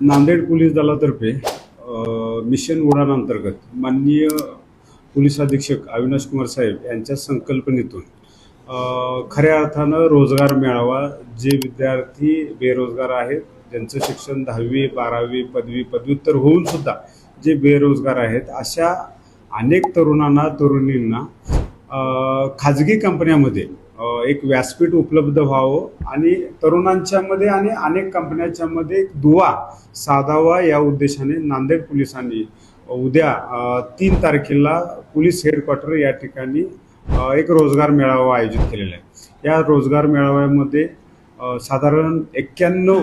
Nanded police दलातर्फे mission उडान अंतर्गत माननीय पोलीस अधीक्षक अविनाश कुमार साहेब यांच्या संकल्पनेतून खऱ्या अर्थानं रोजगार मिळावा जे विद्यार्थी बेरोजगार आहेत ज्यांचं शिक्षण दहावी बारावी पदवी पदव्युत्तर होऊन सुद्धा जे बेरोजगार आहेत अशा अनेक तरुणांना तरुणींना खाजगी कंपन्यामध्ये एक व्यासपीठ उपलब्ध व्हावं आणि तरुणांच्यामध्ये आणि अनेक कंपन्यांच्यामध्ये एक दुवा साधावा या उद्देशाने नांदेड पोलिसांनी उद्या तीन तारखेला पोलीस हेडक्वार्टर या ठिकाणी एक रोजगार मेळावा आयोजित केलेला आहे. या रोजगार मेळाव्यामध्ये साधारण एक्क्याण्णव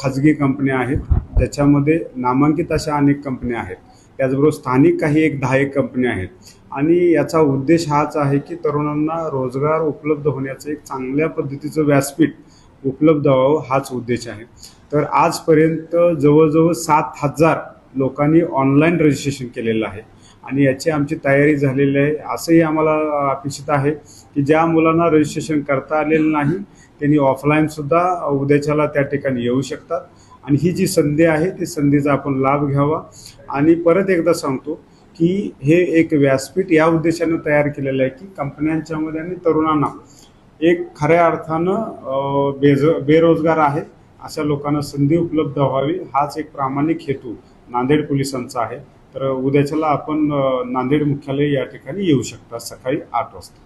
खाजगी कंपन्या आहेत. त्याच्यामध्ये नामांकित अशा अनेक कंपन्या आहेत. त्याचबरोबर स्थानिक काही एक दहा एक कंपन्या आहेत. आणि याचा उद्देश हाच आहे की तरुणांना रोजगार उपलब्ध होण्याचं एक चांगल्या पद्धतीचं व्यासपीठ उपलब्ध व्हावं हाच उद्देश आहे. तर आजपर्यंत जवळजवळ सात हजार लोकांनी ऑनलाईन रजिस्ट्रेशन केलेलं आहे. आणि याची आमची तयारी झालेली आहे. असंही आम्हाला अपेक्षित आहे की ज्या मुलांना रजिस्ट्रेशन करता आलेलं नाही त्यांनी ऑफलाईनसुद्धा उद्याच्याला त्या ठिकाणी येऊ शकतात. आणि ही जी संधी आहे ती संधीचा आपण लाभ घ्यावा. आणि परत एकदा सांगतो की हे एक व्यासपीठ या उद्देशानं तयार केलेलं आहे की कंपन्यांच्यामध्ये आणि तरुणांना एक खऱ्या अर्थानं बेज बेरोजगार आहे अशा लोकांना संधी उपलब्ध व्हावी हाच एक प्रामाणिक हेतू नांदेड पोलिसांचा आहे. तर उद्याच्याला आपण नांदेड मुख्यालय या ठिकाणी येऊ शकता सकाळी आठ वाजता.